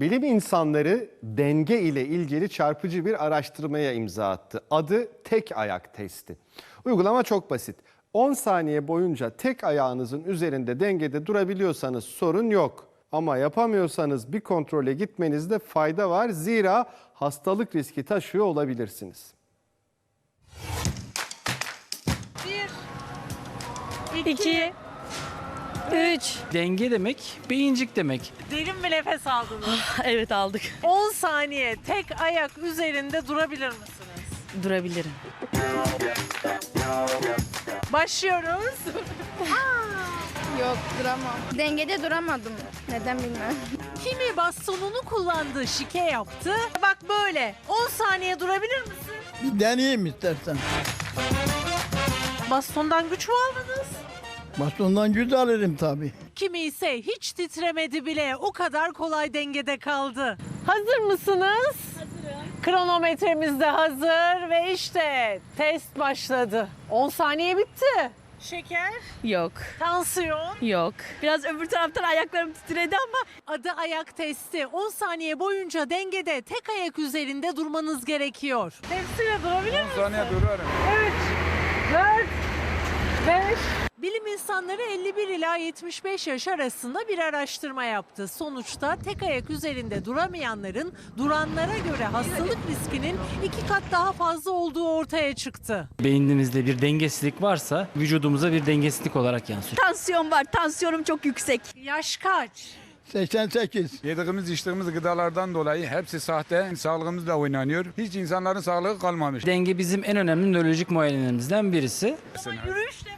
Bilim insanları denge ile ilgili çarpıcı bir araştırmaya imza attı. Adı tek ayak testi. Uygulama çok basit. 10 saniye boyunca tek ayağınızın üzerinde dengede durabiliyorsanız sorun yok. Ama yapamıyorsanız bir kontrole gitmenizde fayda var. Zira hastalık riski taşıyor olabilirsiniz. İki, üç. Denge demek, beyincik demek. Derin bir nefes aldınız. Evet aldık. 10 saniye tek ayak üzerinde durabilir misiniz? Durabilirim. Başlıyoruz. Yok duramam. Dengede duramadım. Neden bilmem. Kimi bastonunu kullandı, şike yaptı. Bak böyle. 10 saniye durabilir misin? Bir deneyeyim istersen. Bastondan güç mü aldınız? Bastondan güç alırım tabii. Kimi ise hiç titremedi bile. O kadar kolay dengede kaldı. Hazır mısınız? Hazırım. Kronometremiz de hazır ve işte test başladı. 10 saniye bitti. Şeker, Yok. tansiyon, Yok. Biraz öbür taraftan ayaklarım titredi ama adı ayak testi. 10 saniye boyunca dengede tek ayak üzerinde durmanız gerekiyor. Tepsiyle durabilir misin? saniye durarım. 3, 4, 5. Bilim insanları 51 ila 75 yaş arasında bir araştırma yaptı. Sonuçta tek ayak üzerinde duramayanların duranlara göre hastalık riskinin iki kat daha fazla olduğu ortaya çıktı. Beynimizde bir dengesizlik varsa vücudumuza bir dengesizlik olarak yansıyor. tansiyon var. Tansiyonum çok yüksek. Yaş kaç? 88. Yediğimiz içtiğimiz gıdalardan dolayı hepsi sahte. Sağlığımızla oynanıyor. Hiç insanların sağlığı kalmamış. Denge bizim en önemli nörolojik muayenelerimizden birisi. Yürüyüşle